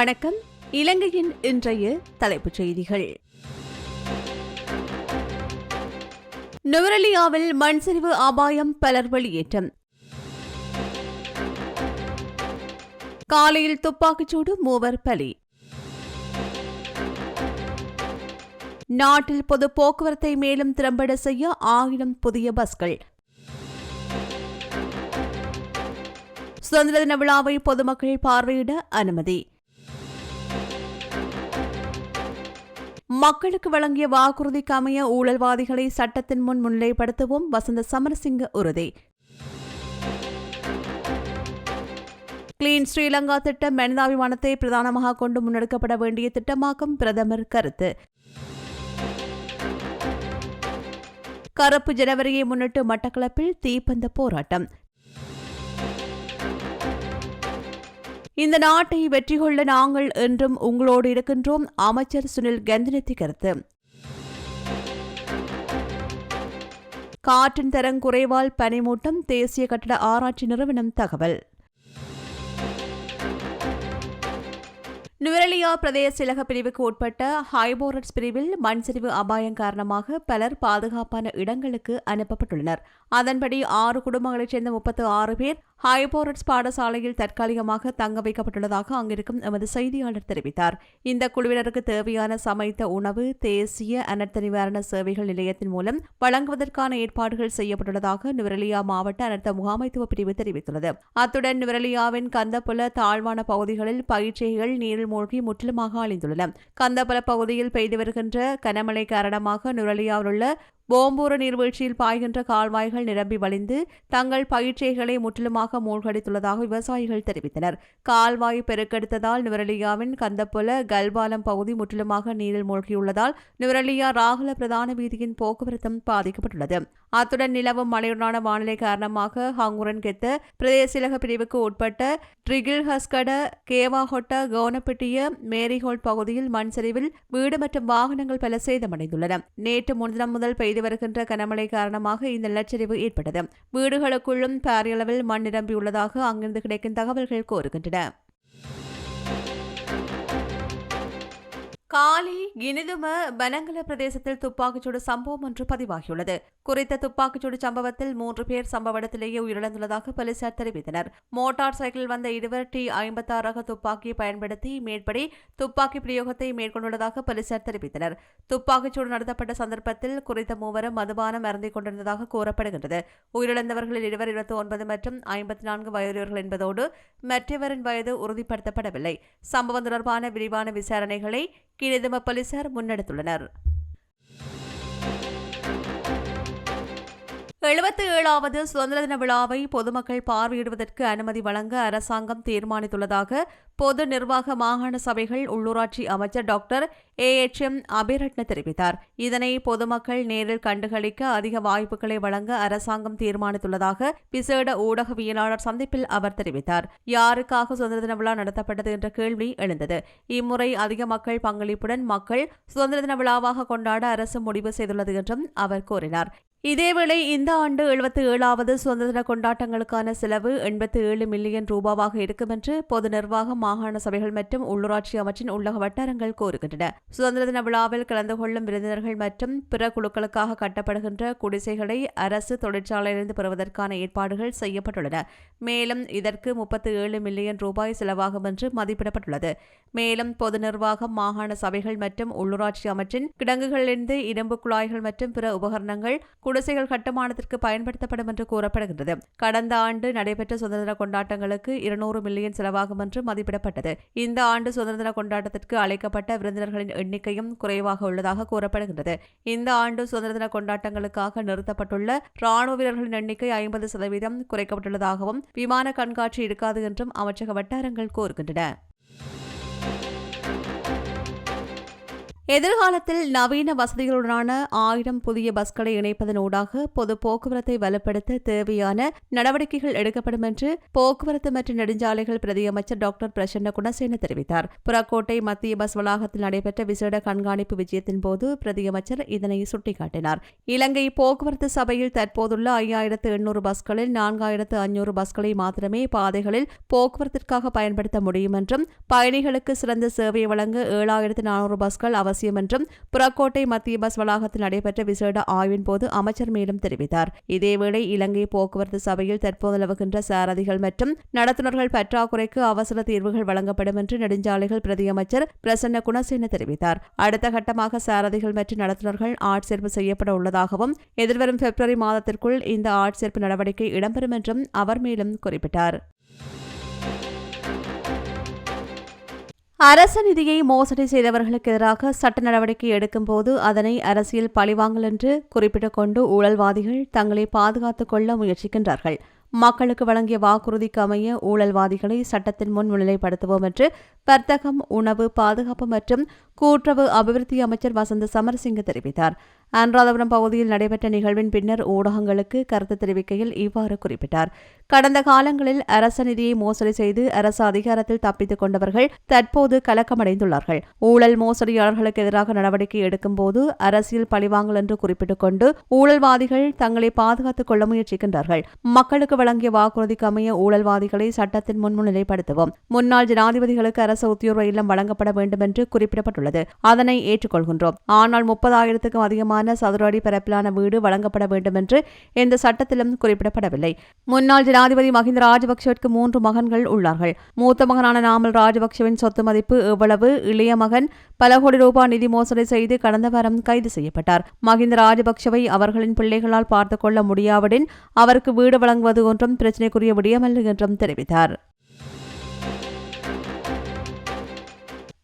வணக்கம். இலங்கையின் இன்றைய தலைப்புச் செய்திகள். நுவரலியாவில் மண் சரிவு அபாயம் பலர் வெளியேற்றம். காலையில் துப்பாக்கிச்சூடு மூவர் பலி. நாட்டில் பொது போக்குவரத்தை மேலும் திறம்பட செய்ய ஆயிரம் புதிய பஸ்கள். சுதந்திர தின விழாவை பொதுமக்கள் பார்வையிட அனுமதி. மக்களுக்கு வழங்கிய வாக்குறுதிக்கு அமைய ஊழல்வாதிகளை சட்டத்தின் முன் முன்னிலைப்படுத்தவும் வசந்த சமரசிங்க உறுதி. கிளீன் ஸ்ரீலங்கா திட்டம் மனிதாபிமானத்தை பிரதானமாக கொண்டு முன்னெடுக்கப்பட வேண்டிய திட்டமாக்கும் பிரதமர் கருத்து. கருப்பு ஜனவரியை முன்னிட்டு மட்டக்களப்பில் தீப்பந்த போராட்டம். இந்த நாட்டை வெற்றி கொள்ள நாங்கள் என்றும் உங்களோடு இருக்கின்றோம் அமைச்சர் சுனில் கந்தனத்தி கருத்து. காற்றின் தரம் குறைவால் பனிமூட்டம் தேசிய கட்டட ஆராய்ச்சி நிறுவனம் தகவல். நுவரெலியா பிரதேச இலக பிரிவுக்கு உட்பட்ட ஹைபோரட்ஸ் பிரிவில் மண் சரிவு அபாயம் காரணமாக பலர் பாதுகாப்பான இடங்களுக்கு அனுப்பப்பட்டுள்ளனர். அதன்படி ஆறு குடும்பங்களைச் சேர்ந்த முப்பத்து ஆறு பேர் ஹைபோரட்ஸ் பாடசாலையில் தற்காலிகமாக தங்க வைக்கப்பட்டுள்ளதாக அங்கிருக்கும் எமது செய்தியாளர் தெரிவித்தார். இந்த குழுவினருக்கு தேவையான சமைத்த உணவு தேசிய அனர்த்த நிவாரண சேவைகள் நிலையத்தின் மூலம் வழங்குவதற்கான ஏற்பாடுகள் செய்யப்பட்டுள்ளதாக நுவரெலியா மாவட்ட அனர்த்த முகாமைத்துவ பிரிவு தெரிவித்துள்ளது. அத்துடன் நுவரெலியாவின் கந்தப்புல தாழ்வான பகுதிகளில் பயிற்சிகள் நீரில் மூழ்கி முற்றிலுமாக அழிந்துள்ளன. கந்தபுல பகுதியில் பெய்து வருகின்ற கனமழை காரணமாக நுரலியாவில் உள்ள போம்பூர நீர்வீழ்ச்சியில் பாய்கின்ற கால்வாய்கள் நிரம்பி வழிந்து தங்கள் பயிற்சிகளை முற்றிலுமாக மூழ்கடித்துள்ளதாக விவசாயிகள் தெரிவித்தனர். கால்வாய் பெருக்கெடுத்ததால் நுவரலியாவின் கந்தப்புல கல்பாலம் பகுதி முற்றிலுமாக நீரில் மூழ்கியுள்ளதால் நுவரலியா ராகுல பிரதான வீதியின் போக்குவரத்தும் பாதிக்கப்பட்டுள்ளது. அத்துடன் நிலவும் மழையுடனான வானிலை காரணமாக ஹங்குரன் கெத்த பிரதேசிலக பிரிவுக்கு உட்பட்ட ட்ரிகில் ஹஸ்கட கேவாஹொட்ட கவுனப்பட்டிய மேரிஹோல் பகுதியில் மண் சரிவில் வீடு மற்றும் வாகனங்கள் பல சேதமடைந்துள்ளன. நேற்று முன்தினம் முதல் பெய்து பெய்து வருகின்ற கனமழை காரணமாக இந்த நிலச்சரிவு ஏற்பட்டது. வீடுகளுக்குள்ளும் பாரியளவில் மண் நிரம்பியுள்ளதாக அங்கிருந்து கிடைக்கும் தகவல்கள் கோருகின்றன காலி இனிதும பனங்கல பிரதேசத்தில் துப்பாக்கிச்சூடு சம்பவம் ஒன்று பதிவாகியுள்ளது. குறித்த துப்பாக்கிச்சூடு சம்பவத்தில் மூன்று பேர் சம்பவ இடத்திலேயே உயிரிழந்துள்ளதாக போலீசார் தெரிவித்தனர். மோட்டார் சைக்கிள் வந்த இருவர் டி ஐம்பத்தாறு ரக துப்பாக்கியை பயன்படுத்தி மேற்படி துப்பாக்கி பிரயோகத்தை மேற்கொண்டுள்ளதாக போலீசார் தெரிவித்தனர். துப்பாக்கிச்சூடு நடத்தப்பட்ட சந்தர்ப்பத்தில் குறித்த மூவரும் மதுபானம் அருந்திக் கொண்டிருந்ததாக கூறப்படுகின்றது. உயிரிழந்தவர்களில் இருவர் இருபத்தி ஒன்பது மற்றும் ஐம்பத்தி நான்கு வயதுடையவர்கள் என்பதோடு மற்றவரின் வயது உறுதிப்படுத்தப்படவில்லை. சம்பவம் தொடர்பான விரிவான விசாரணைகளை கிணிதும போலீசார் முன்னெடுத்துள்ளனர். எழுபத்தி ஏழாவது சுதந்திர தின விழாவை பொதுமக்கள் பார்வையிடுவதற்கு அனுமதி வழங்க அரசாங்கம் தீர்மானித்துள்ளதாக பொது நிர்வாக மாகாண சபைகள் உள்ளூராட்சி அமைச்சர் டாக்டர் ஏ எச் எம் அபிரட்ன தெரிவித்தார். இதனை பொதுமக்கள் நேரில் கண்டுகளிக்க அதிக வாய்ப்புகளை வழங்க அரசாங்கம் தீர்மானித்துள்ளதாக விசேட ஊடகவியலாளர் சந்திப்பில் அவர் தெரிவித்தார். யாருக்காக சுதந்திர தின விழா நடத்தப்பட்டது என்ற கேள்வி எழுந்தது. இம்முறை அதிக மக்கள் பங்களிப்புடன் மக்கள் சுதந்திர தின விழாவாக கொண்டாட அரசு முடிவு செய்துள்ளது என்றும் அவர் கூறினார். இதேவேளை இந்த ஆண்டு எழுபத்தி ஏழாவது சுதந்திர கொண்டாட்டங்களுக்கான செலவு எண்பத்தி ஏழு மில்லியன் ரூபாவாக இருக்கும் என்று பொது நிர்வாகம் மாகாண சபைகள் மற்றும் உள்ளூராட்சி அமைச்சின் உள்ளக வட்டாரங்கள் கோருகின்றன சுதந்திர தின விழாவில் கலந்து கொள்ளும் விருந்தினர்கள் மற்றும் பிற குழுக்களுக்காக கட்டப்படுகின்ற குடிசைகளை அரசு தொழிற்சாலையிலிருந்து பெறுவதற்கான ஏற்பாடுகள் செய்யப்பட்டுள்ளன. மேலும் இதற்கு முப்பத்தி ஏழு மில்லியன் ரூபாய் செலவாகும் என்று மதிப்பிடப்பட்டுள்ளது. மேலும் பொது நிர்வாகம் மாகாண சபைகள் மற்றும் உள்ளூராட்சி அமைச்சின் கிடங்குகளிலிருந்து இரும்பு குழாய்கள் மற்றும் பிற உபகரணங்கள் குடிசைகள் கட்டுமானத்திற்கு பயன்படுத்தப்படும் என்று கூறப்படுகின்றது. கடந்த ஆண்டு நடைபெற்ற சுதந்திர கொண்டாட்டங்களுக்கு இருநூறு மில்லியன் செலவாகும் என்று மதிப்பிடப்பட்டது. இந்த ஆண்டு சுதந்திர கொண்டாட்டத்திற்கு அழைக்கப்பட்ட விருந்தினர்களின் எண்ணிக்கையும் குறைவாக உள்ளதாக கூறப்படுகின்றது. இந்த ஆண்டு சுதந்திர தின கொண்டாட்டங்களுக்காக நிறுத்தப்பட்டுள்ள ராணுவ வீரர்களின் எண்ணிக்கை ஐம்பது சதவீதம் குறைக்கப்பட்டுள்ளதாகவும் விமான கண்காட்சி இருக்காது என்றும் அமைச்சக வட்டாரங்கள் கூறுகின்றன. எதிர்காலத்தில் நவீன வசதிகளுடனான ஆயிரம் புதிய பஸ்களை இணைப்பதனூடாக பொது போக்குவரத்தை வலுப்படுத்த தேவையான நடவடிக்கைகள் எடுக்கப்படும் என்று போக்குவரத்து மற்றும் நெடுஞ்சாலைகள் பிரதியமைச்சர் டாக்டர் பிரசன்ன குணசேன தெரிவித்தார். புறக்கோட்டை மத்திய பஸ் வளாகத்தில் நடைபெற்ற விசேட கண்காணிப்பு விஜயத்தின் போது பிரதியமைச்சர் இதனை சுட்டிக்காட்டினார். இலங்கை போக்குவரத்து சபையில் தற்போதுள்ள ஐயாயிரத்து எண்ணூறு பஸ்களில் நான்காயிரத்து அஞ்சூறு பஸ்களை மாத்திரமே பாதைகளில் போக்குவரத்திற்காக பயன்படுத்த முடியும் என்றும் பயணிகளுக்கு சிறந்த சேவை வழங்க ஏழாயிரத்து நானூறு பஸ்கள் அவசியம் என்றும் புறக்கோட்டை மத்திய பஸ் வளாகத்தில் நடைபெற்ற விசேட ஆய்வின் போது அமைச்சர் மேலும் தெரிவித்தார். இதேவேளை இலங்கை போக்குவரத்து சபையில் தற்போது நிலவுகின்ற சாரதிகள் மற்றும் நடத்துனர்கள் பற்றாக்குறைக்கு அவசர தீர்வுகள் வழங்கப்படும் என்று நெடுஞ்சாலைகள் பிரதியமைச்சர் பிரசன்ன குணசேன தெரிவித்தார். அடுத்த கட்டமாக சாரதிகள் மற்றும் நடத்துனர்கள் ஆட்சேர்ப்பு செய்யப்பட உள்ளதாகவும் எதிர்வரும் பிப்ரவரி மாதத்திற்குள் இந்த ஆட்சேர்ப்பு நடவடிக்கை இடம்பெறும் என்றும் அவர் மேலும் குறிப்பிட்டார். அரச நிதியை மோசடி செய்தவர்களுக்கு எதிராக சட்ட நடவடிக்கை எடுக்கும்போது அதனை அரசியல் பழிவாங்கல் என்று குறிப்பிட்டுக் கொண்டு ஊழல்வாதிகள் தங்களை பாதுகாத்துக் கொள்ள முயற்சிக்கின்றார்கள். மக்களுக்கு வழங்கிய வாக்குறுதிக்கு அமைய ஊழல்வாதிகளை சட்டத்தின் முன் முன்னிலைப்படுத்துவோம் என்று வர்த்தகம் உணவு பாதுகாப்பு மற்றும் கூட்டுறவு அபிவிருத்தி அமைச்சர் வசந்த சமரசிங்க தெரிவித்தார். அனுராதபுரம் பகுதியில் நடைபெற்ற நிகழ்வின் பின்னர் ஊடகங்களுக்கு கருத்து தெரிவிக்கையில் இவ்வாறு குறிப்பிட்டார். கடந்த காலங்களில் அரச நிதியை மோசடி செய்து அரசு அதிகாரத்தில் தப்பித்துக் கொண்டவர்கள் தற்போது கலக்கமடைந்துள்ளார்கள். ஊழல் மோசடியாளர்களுக்கு எதிராக நடவடிக்கை எடுக்கும்போது அரசியல் பழிவாங்கல் என்று குறிப்பிட்டுக் கொண்டு ஊழல்வாதிகள் தங்களை பாதுகாத்துக் கொள்ள முயற்சிக்கின்றார்கள். மக்களுக்கு வழங்கிய வாக்குறுதிக்கு அமைய ஊழல்வாதிகளை சட்டத்தின் முன்முன்னிலைப்படுத்துவோம் முன்னாள் ஜனாதிபதிகளுக்கு அரசு உத்தியோக இல்லம் வழங்கப்பட வேண்டும் என்று குறிப்பிடப்பட்டுள்ளது. அதனை ஏற்றுக்கொள்கின்றோம். ஆனால் முப்பதாயிரத்துக்கும் அதிகமான சதுர அடி பரப்பிலான வீடு வழங்கப்பட வேண்டும் என்று எந்த சட்டத்திலும் குறிப்பிடப்படவில்லை. முன்னாள் ஜனாதிபதி மஹிந்த ராஜபக்சவிற்கு மூன்று மகன்கள் உள்ளார்கள். மூத்த மகனான நாமல் ராஜபக்சவின் சொத்து மதிப்பு எவ்வளவு? இளைய மகன் பல கோடி ரூபாய் நிதி மோசடி செய்து கடந்த வாரம் கைது செய்யப்பட்டார். மஹிந்த ராஜபக்சவை அவர்களின் பிள்ளைகளால் பார்த்துக் கொள்ள முடியாவிடின் அவருக்கு வீடு வழங்குவது ஒன்றும் பிரச்சினைக்குரிய விடயமல்ல என்றும் தெரிவித்தார்.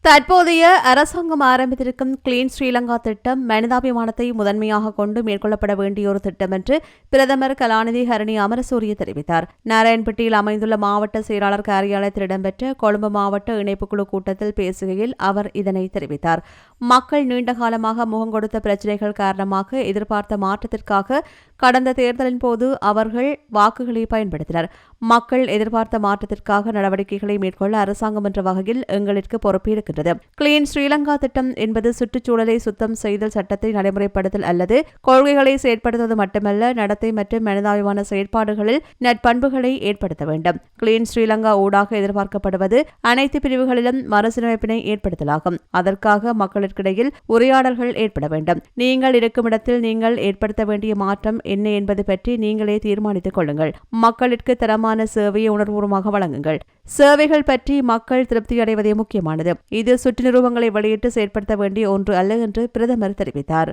தற்போதைய அரசாங்கம் ஆரம்பித்திருக்கும் கிளீன் ஸ்ரீலங்கா திட்டம் மனிதாபிமானத்தை முதன்மையாக கொண்டு மேற்கொள்ளப்பட வேண்டிய ஒரு திட்டம் என்று பிரதமர் கலாநிதி ஹரணி அமரசூரிய தெரிவித்தார். நாராயண்பட்டியில் அமைந்துள்ள மாவட்ட செயலாளர் காரியாலயத்தில் இடம்பெற்ற கொழும்பு மாவட்ட இணைப்புக்குழு கூட்டத்தில் பேசுகையில் அவர் இதனை தெரிவித்தார். மக்கள் நீண்ட காலமாக முகம் கொடுத்த பிரச்சினைகள் காரணமாக எதிர்பார்த்த மாற்றத்திற்காக கடந்த தேர்தலின் போது அவர்கள் வாக்குகளை பயன்படுத்தினர். மக்கள் எதிர்பார்த்த மாற்றத்திற்காக நடவடிக்கைகளை மேற்கொள்ள அரசாங்கம் என்ற வகையில் எங்களுக்கு பொறுப்பு இருக்கின்றது கிளீன் ஸ்ரீலங்கா திட்டம் என்பது சுற்றுச்சூழலை சுத்தம் செய்தல் சட்டத்தை நடைமுறைப்படுத்தல் அல்லது கொள்கைகளை செயற்படுத்துவது மட்டுமல்ல நடத்தை மற்றும் மனிதாபிமான செயற்பாடுகளில் நட்பண்புகளை ஏற்படுத்த வேண்டும். கிளீன் ஸ்ரீலங்கா ஊடாக எதிர்பார்க்கப்படுவது அனைத்து பிரிவுகளிலும் மறுசீரமைப்பினை ஏற்படுத்தலாகும். அதற்காக மக்கள் மக்களுக்கிடையில் உரையாடல்கள் ஏற்பட வேண்டும். நீங்கள் இருக்கும் இடத்தில் நீங்கள் ஏற்படுத்த வேண்டிய மாற்றம் என்ன என்பது பற்றி நீங்களே தீர்மானித்துக் கொள்ளுங்கள். மக்களுக்கு தரமான சேவையை உணர்வுபூர்வமாக வழங்குங்கள். சேவைகள் பற்றி மக்கள் திருப்தியடைவதே முக்கியமானது. இது சுற்று நிறுவனங்களை வெளியிட்டு செயற்படுத்த வேண்டிய ஒன்று அல்ல என்று பிரதமர் தெரிவித்தார்.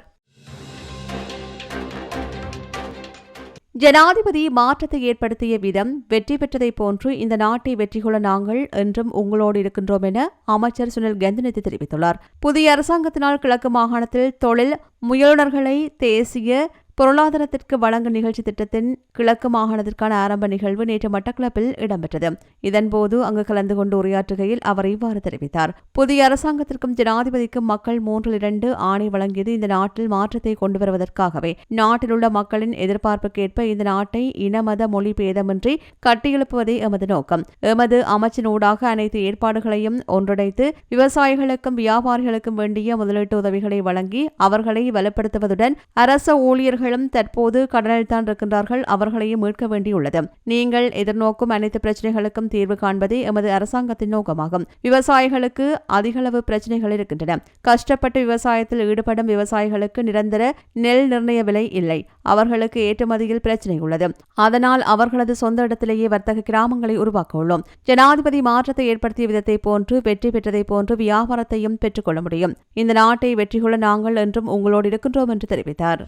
ஜனாதிபதி மாற்றத்தை ஏற்படுத்திய விதம் வெற்றி பெற்றதைப் போன்று இந்த நாட்டை வெற்றி கொள்ள நாங்கள் என்றும் உங்களோடு இருக்கின்றோம் என அமைச்சர் சுனில் கந்தனித்து தெரிவித்துள்ளார். புதிய அரசாங்கத்தினால் கிழக்கு மாகாணத்தில் தொழில் முயலுநர்களை தேசிய பொருளாதாரத்திற்கு வழங்க நிகழ்ச்சி திட்டத்தின் கிழக்கு மாகாணத்திற்கான ஆரம்ப நிகழ்வு நேற்று மட்டக்களப்பில் இடம்பெற்றது. இதன்போது அங்கு கலந்து கொண்டு உரையாற்றுகையில் அவர் இவ்வாறு தெரிவித்தார். புதிய அரசாங்கத்திற்கும் ஜனாதிபதிக்கும் மக்கள் மூன்றில் இரண்டு ஆணை வழங்கியது இந்த நாட்டில் மாற்றத்தை கொண்டு வருவதற்காகவே நாட்டில் உள்ள மக்களின் எதிர்பார்ப்புக்கேற்ப இந்த நாட்டை இனமத மொழி பேதமின்றி கட்டியெழுப்புவதே எமது நோக்கம். எமது அமைச்சின் ஊடாக அனைத்து ஏற்பாடுகளையும் ஒன்றிணைத்து விவசாயிகளுக்கும் வியாபாரிகளுக்கும் வேண்டிய முதலீட்டு உதவிகளை வழங்கி அவர்களை வலுப்படுத்துவதுடன் அரச ஊழியர்கள் அவர்களும் தற்போது கடனில் தான் இருக்கின்றார்கள். அவர்களையும் மீட்க வேண்டியுள்ளது. நீங்கள் எதிர்நோக்கும் அனைத்து பிரச்சனைகளுக்கும் தீர்வு காண்பதே எமது அரசாங்கத்தின் நோக்கமாகும். விவசாயிகளுக்கு அதிகளவு பிரச்சனைகள் இருக்கின்றன. கஷ்டப்பட்டு விவசாயத்தில் ஈடுபடும் விவசாயிகளுக்கு நிரந்தர நெல் நிர்ணய விலை இல்லை. அவர்களுக்கு ஏற்றுமதியில் பிரச்சனை உள்ளது. அதனால் அவர்களது சொந்த இடத்திலேயே வர்த்தக கிராமங்களை உருவாக்க உள்ளோம் ஜனாதிபதி மாற்றத்தை ஏற்படுத்திய விதத்தை போன்று வெற்றி பெற்றதை போன்று வியாபாரத்தையும் பெற்றுக்கொள்ள முடியும். இந்த நாட்டை வெற்றி கொள்ள நாங்கள் என்றும் உங்களோடு இருக்கின்றோம் என்று தெரிவித்தார்.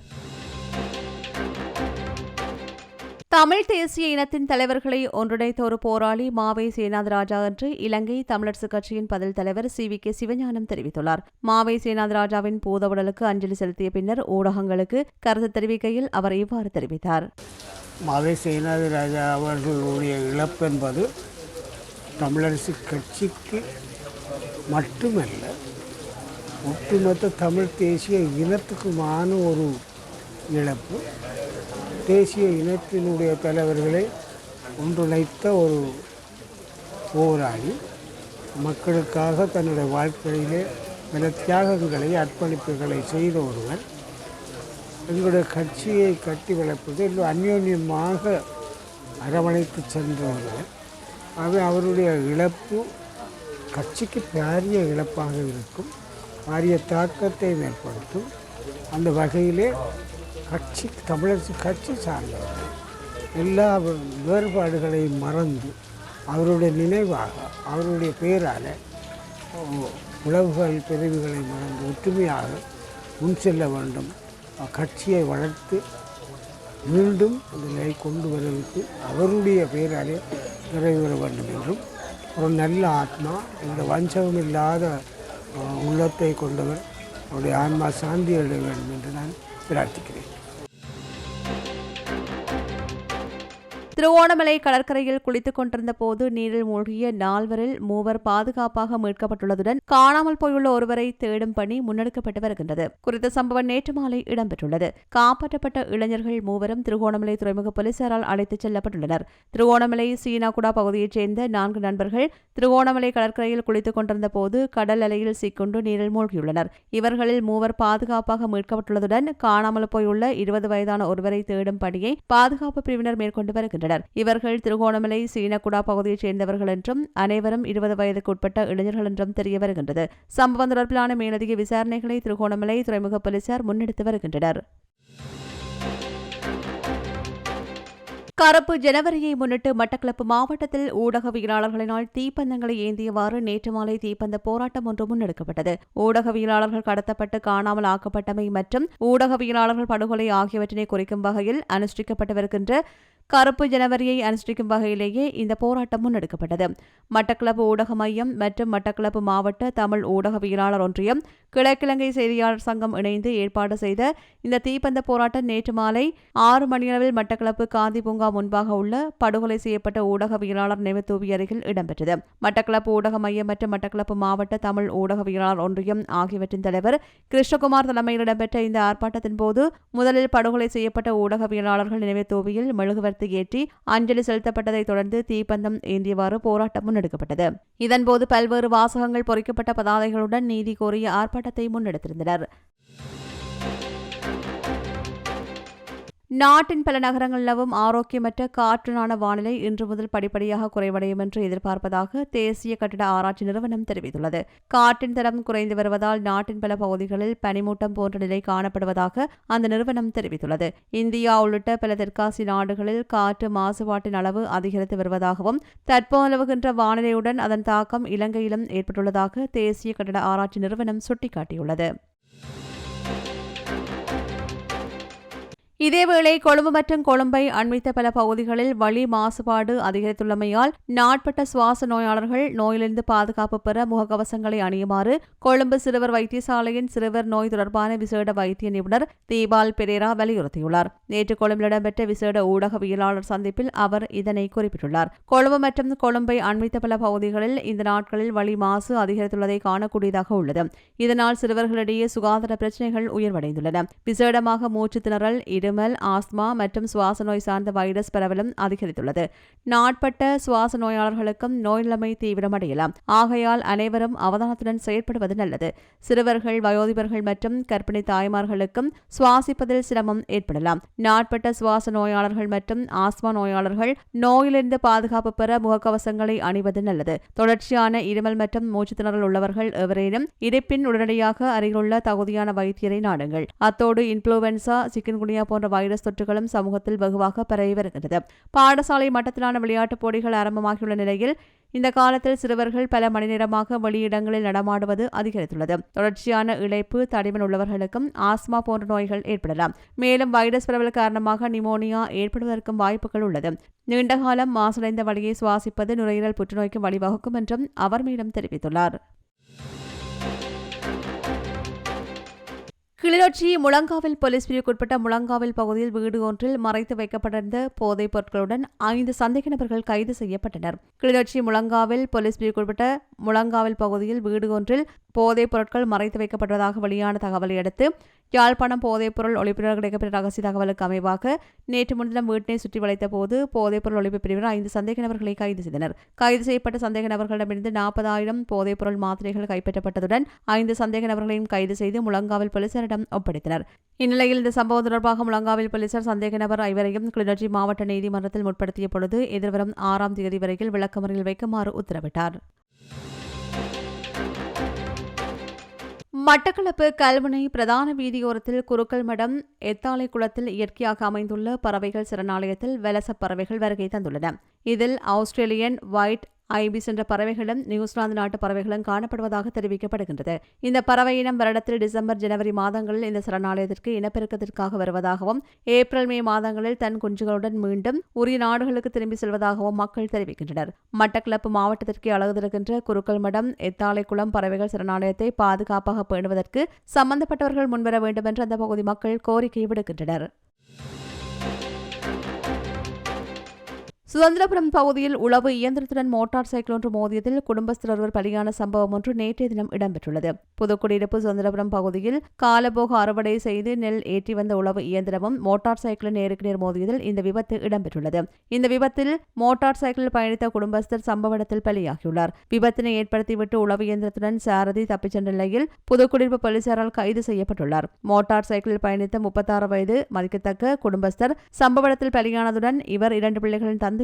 தமிழ் தேசிய இனத்தின் தலைவர்களை ஒன்றிணைத்த ஒரு போராளி மாவை சேனாதராஜா என்று இலங்கை தமிழரசுக் கட்சியின் பதில் தலைவர் சி வி கே சிவஞானம் தெரிவித்துள்ளார். மாவை சேனாதராஜாவின் பூதவுடலுக்கு அஞ்சலி செலுத்திய பின்னர் ஊடகங்களுக்கு கருத்து தெரிவிக்கையில் அவர் இவ்வாறு தெரிவித்தார். மாவை சேனாதிராஜா அவர்களுடைய இழப்பென்பது தமிழரசு கட்சிக்கு மட்டுமல்ல ஒட்டுமொத்த தமிழ் தேசிய இனத்துக்குமான ஒரு இழப்பு. தேசிய இனத்தினுடைய தலைவர்களை ஒன்றிணைத்த ஒரு போராளி மக்களுக்காக தன்னுடைய வாழ்க்கையிலே பல தியாகங்களை அர்ப்பணிப்புகளை செய்த ஒருவர். எங்களுடைய கட்சியை கட்டி வளர்ப்பதில் அந்யோன்யமாக அரவணைத்து சென்ற ஒருவர். ஆகவே அவருடைய இழப்பு கட்சிக்கு பாரிய இழப்பாக இருக்கும். பாரிய தாக்கத்தை ஏற்படுத்தும். அந்த வகையிலே கட்சி தமிழரசு கட்சி சார்ந்தவர்கள் எல்லா வேறுபாடுகளையும் மறந்து அவருடைய நினைவாக அவருடைய பெயரால் உழவுகள் பிரிவுகளை மறந்து ஒற்றுமையாக முன் செல்ல வேண்டும். கட்சியை வளர்த்து மீண்டும் அந்த கொண்டு வருவதற்கு அவருடைய பெயராலே நிறைவேற வேண்டும் என்றும் ஒரு நல்ல ஆத்மா இந்த வஞ்சகம் இல்லாத உள்ளத்தை கொண்டவர் அவருடைய ஆன்மா சாந்தி அடைய வேண்டும் என்று நான் prácticas. திருவோணமலை கடற்கரையில் குளித்துக் கொண்டிருந்த போது நீரில் மூழ்கிய நால்வரில் மூவர் பாதுகாப்பாக மீட்கப்பட்டுள்ளதுடன் காணாமல் போயுள்ள ஒருவரை தேடும் பணி முன்னெடுக்கப்பட்டு வருகின்றது. குறித்த சம்பவம் நேற்று மாலை இடம்பெற்றுள்ளது. காப்பாற்றப்பட்ட இளைஞர்கள் மூவரும் திருகோணமலை துறைமுக போலீசாரால் அழைத்துச் செல்லப்பட்டுள்ளனர். திருகோணமலை சீனாகுடா பகுதியைச் சேர்ந்த நான்கு நண்பர்கள் திருகோணமலை கடற்கரையில் குளித்துக் கொண்டிருந்த போது கடல் அலையில் சிக்கொண்டு நீரில் மூழ்கியுள்ளனர். இவர்களில் மூவர் பாதுகாப்பாக மீட்கப்பட்டுள்ளதுடன் காணாமல் போயுள்ள இருபது வயதான ஒருவரை தேடும் பணியை பாதுகாப்பு பிரிவினர் மேற்கொண்டு வருகின்றனர். இவர்கள் திருகோணமலை சீனகுடா பகுதியைச் சேர்ந்தவர்கள் என்றும் அனைவரும் இருபது வயதுக்கு உட்பட்ட இளைஞர்கள் என்றும் தெரிய வருகின்றது. சம்பவம் தொடர்பிலான மேலதிக விசாரணைகளை திருகோணமலை துறைமுக போலீசார் முன்னெடுத்து வருகின்றனர். கருப்பு ஜனவரியை முன்னிட்டு மட்டக்களப்பு மாவட்டத்தில் ஊடகவியலாளர்களினால் தீப்பந்தங்களை ஏந்தியவாறு நேற்று மாலை தீப்பந்த போராட்டம் ஒன்று முன்னெடுக்கப்பட்டது. ஊடகவியலாளர்கள் கடத்தப்பட்டு காணாமல் ஆக்கப்பட்டமை மற்றும் ஊடகவியலாளர்கள் படுகொலை ஆகியவற்றினை குறிக்கும் வகையில் அனுஷ்டிக்கப்பட்டு வருகின்ற கருப்பு ஜனவரியை அனுஷ்டிக்கும் வகையிலேயே இந்த போராட்டம் முன்னெடுக்கப்பட்டது. மட்டக்களப்பு ஊடக மையம் மற்றும் மட்டக்களப்பு மாவட்ட தமிழ் ஊடகவியலாளர் ஒன்றியம் கிழக்கிழங்கை செய்தியாளர் சங்கம் இணைந்து ஏற்பாடு செய்த இந்த தீப்பந்த போராட்டம் நேற்று மாலை ஆறு மணியளவில் மட்டக்களப்பு காந்தி பூங்கா முன்பாக உள்ள படுகொலை செய்யப்பட்ட ஊடகவியலாளர் நினைவுத்தூவி அருகில் இடம்பெற்றது. மட்டக்களப்பு ஊடக மையம் மற்றும் மட்டக்களப்பு மாவட்ட தமிழ் ஊடகவியலாளர் ஒன்றியம் ஆகியவற்றின் தலைவர் கிருஷ்ணகுமார் தலைமையில் இடம்பெற்ற இந்த ஆர்ப்பாட்டத்தின் போது முதலில் படுகொலை செய்யப்பட்ட ஊடகவியலாளர்கள் நினைவுத்தூவியில் மெழுகுவர்த்தி ஏற்றி அஞ்சலி செலுத்தப்பட்டதைத் தொடர்ந்து தீப்பந்தம் ஏந்தியவாறு போராட்டம் முன்னெடுக்கப்பட்டது இதன்போது பல்வேறு வாசகங்கள் பொறிக்கப்பட்ட பதாதைகளுடன் நீதி கோரிய போராட்டத்தை முன்னெடுத்திருந்தனர். நாட்டின் பல நகரங்கள் நிலவும் ஆரோக்கியமற்ற காற்றுனான வானிலை இன்று முதல் படிப்படியாக குறைவடையும் என்று எதிர்பார்ப்பதாக தேசிய கட்டிட ஆராய்ச்சி நிறுவனம் தெரிவித்துள்ளது. காற்றின் தரம் குறைந்து வருவதால் நாட்டின் பல பகுதிகளில் பனிமூட்டம் போன்ற நிலை காணப்படுவதாக அந்த நிறுவனம் தெரிவித்துள்ளது. இந்தியா உள்ளிட்ட பல தெற்காசிய நாடுகளில் காற்று மாசுபாட்டின் அளவு அதிகரித்து வருவதாகவும் தற்போதுகின்ற வானிலையுடன் அதன் தாக்கம் இலங்கையிலும் ஏற்பட்டுள்ளதாக தேசிய கட்டிட ஆராய்ச்சி நிறுவனம் சுட்டிக்காட்டியுள்ளது. இதேவேளை கொழும்பு மற்றும் கொழும்பை அண்மித்த பல பகுதிகளில் வழி மாசுபாடு அதிகரித்துள்ளமையால் நாட்பட்ட சுவாச நோயாளர்கள் நோயிலிருந்து பாதுகாப்பு பெற முகக்கவசங்களை அணியுமாறு கொழும்பு சிறுவர் வைத்தியசாலையின் சிறுவர் நோய் தொடர்பான விசேட வைத்திய நிபுணர் தீபால் பெரேரா வலியுறுத்தியுள்ளார். நேற்று கொழும்பில் இடம்பெற்ற விசேட ஊடகவியலாளர் சந்திப்பில் அவர் இதனை குறிப்பிட்டுள்ளார். கொழும்பு மற்றும் கொழும்பை அண்மித்த பல பகுதிகளில் இந்த நாட்களில் வழி மாசு அதிகரித்துள்ளதை காணக்கூடியதாக உள்ளது. இதனால் சிறுவர்களிடையே சுகாதார பிரச்சினைகள் உயர்வடைந்துள்ளன. விசேடமாக மூச்சு திணறல் இருமல் ஆஸ்மா மற்றும் சுவாச நோய் சார்ந்த வைரஸ் பரவலும் அதிகரித்துள்ளது. நாட்பட்ட சுவாச நோயாளர்களுக்கும் நோய் நிலைமை தீவிரமடையலாம். ஆகையால் அனைவரும் அவதானத்துடன் செயற்படுவது நல்லது. சிறுவர்கள் வயோதிபர்கள் மற்றும் கர்ப்பிணி தாய்மார்களுக்கும் சுவாசிப்பதில் சிரமம் ஏற்படலாம். நாட்பட்ட சுவாச நோயாளர்கள் மற்றும் ஆஸ்மா நோயாளர்கள் நோயிலிருந்து பாதுகாப்பு பெற முகக்கவசங்களை அணிவது நல்லது. தொடர்ச்சியான இருமல் மற்றும் மூச்சு திணறல் உள்ளவர்கள் எவரேனும் இருப்பின் உடனடியாக அருகிலுள்ள தகுதியான வைத்தியரை நாடுங்கள். அத்தோடு இன்ஃபுளுவென்சா சிக்கன்குனியா போன்ற வைரஸ் தொற்றுகளும் சமூகத்தில் வெகுவாக பரவி வருகிறது பாடசாலை மட்டத்திலான விளையாட்டுப் போட்டிகள் ஆரம்பமாகியுள்ள நிலையில் இந்த காலத்தில் சிறுவர்கள் பல மணி நேரமாக வெளியிடங்களில் நடமாடுவது அதிகரித்துள்ளது. தொடர்ச்சியான இழைப்பு தடிமன் உள்ளவர்களுக்கும் ஆஸ்மா போன்ற நோய்கள் ஏற்படலாம். மேலும் வைரஸ் பரவல் காரணமாக நிமோனியா ஏற்படுவதற்கும் வாய்ப்புகள் உள்ளது. நீண்டகாலம் மாசடைந்த வழியை சுவாசிப்பது நுரையீரல் புற்றுநோய்க்கு வழிவகுக்கும் என்றும் அவர் மேலும் தெரிவித்துள்ளார். கிளிநொச்சி முழங்காவில் போலீஸ் பிரிவுக்குட்பட்ட முழங்காவில் பகுதியில் வீடு ஒன்றில் மறைத்து வைக்கப்பட்டிருந்த போதைப் பொருட்களுடன் ஐந்து சந்தேக நபர்கள் கைது செய்யப்பட்டனர். கிளிநொச்சி முழங்காவில் போலீஸ் பிரிவுக்குட்பட்ட முழங்காவில் பகுதியில் வீடு ஒன்றில் போதைப் பொருட்கள் மறைத்து வைக்கப்பட்டதாக வெளியான தகவலை அடுத்து யாழ்ப்பாணம் போதைப்பொருள் ஒழிப்பினர் கிடைக்கப்பட்ட ரகசிய தகவலுக்கு அமைவாக நேற்று முன்தினம் வீட்டினை சுற்றி வளைத்த போது போதைப்பொருள் ஒழிப்பு பிரிவினர் ஐந்து சந்தேக நபர்களை கைது செய்தனர். கைது செய்யப்பட்ட சந்தேக நபர்களிடமிருந்து நாற்பதாயிரம் போதைப்பொருள் மாத்திரைகள் கைப்பற்றப்பட்டதுடன் ஐந்து சந்தேக நபர்களையும் கைது செய்து முழங்காவில் போலீசாரிடம் ஒப்படைத்தனர். இந்நிலையில் இந்த சம்பவம் தொடர்பாக முழங்காவில் போலீசார் சந்தேக நபர் ஐவரையும் கிளிநொச்சி மாவட்ட நீதிமன்றத்தில் முற்படுத்திய பொழுது எதிர்வரும் ஆறாம் தேதி வரையில் விளக்கமறியல் வைக்குமாறு உத்தரவிட்டார். மட்டக்களப்பு கல்முனை பிரதான வீதியோரத்தில் குருக்கள் மடம் எத்தாலை குளத்தில் இயற்கையாக அமைந்துள்ள பறவைகள் சரணாலயத்தில் வலச பறவைகள் வருகை தந்துள்ளன. இதில் ஆஸ்திரேலியன் ஒயிட் ஐபிஸ் என்ற பறவைகளும் நியூசிலாந்து நாட்டு பறவைகளும் காணப்படுவதாக தெரிவிக்கப்படுகின்றது. இந்த பறவை இனம் வருடத்தில் டிசம்பர் ஜனவரி மாதங்களில் இந்த சரணாலயத்திற்கு இனப்பெருக்கத்திற்காக வருவதாகவும் ஏப்ரல் மே மாதங்களில் தன் குஞ்சுகளுடன் மீண்டும் உரிய நாடுகளுக்கு திரும்பி செல்வதாகவும் மக்கள் தெரிவிக்கின்றனர். மட்டக்களப்பு மாவட்டத்திற்கு அழகுதிருக்கின்ற குருக்கள் மடம் எத்தாலைக்குளம் பறவைகள் சரணாலயத்தை பாதுகாப்பாக பேணுவதற்கு சம்பந்தப்பட்டவர்கள் முன்வர வேண்டும் என்று அந்த பகுதி மக்கள் கோரிக்கை விடுக்கின்றனர். சுதந்திரபுரம் பகுதியில் உளவு இயந்திரத்துடன் மோட்டார் சைக்கிள் ஒன்று மோதியதில் குடும்பஸ்தர் ஒருவர் பலியான சம்பவம் ஒன்று நேற்றைய தினம் இடம்பெற்றுள்ளது. புதுக்குடியிருப்பு சுதந்திரபுரம் பகுதியில் காலபோக அறுவடை செய்து நெல் ஏற்றி வந்த உளவு இயந்திரமும் மோட்டார் சைக்கிளும் நேருக்கு நேர் மோதியதில் இந்த விபத்து இடம்பெற்றுள்ளது. இந்த விபத்தில் மோட்டார் சைக்கிளில் பயணித்த குடும்பஸ்தர் சம்பவ இடத்தில் பலியாகியுள்ளார். விபத்தினை ஏற்படுத்திவிட்டு உளவு இயந்திரத்துடன் சாரதி தப்பிச் சென்ற நிலையில் புதுக்குடியிருப்பு போலீசாரால் கைது செய்யப்பட்டுள்ளார். மோட்டார் சைக்கிளில் பயணித்த முப்பத்தாறு வயது மதிக்கத்தக்க குடும்பஸ்தர் சம்பவ இடத்தில் பலியானதுடன் இவர் இரண்டு பிள்ளைகளின் தந்தை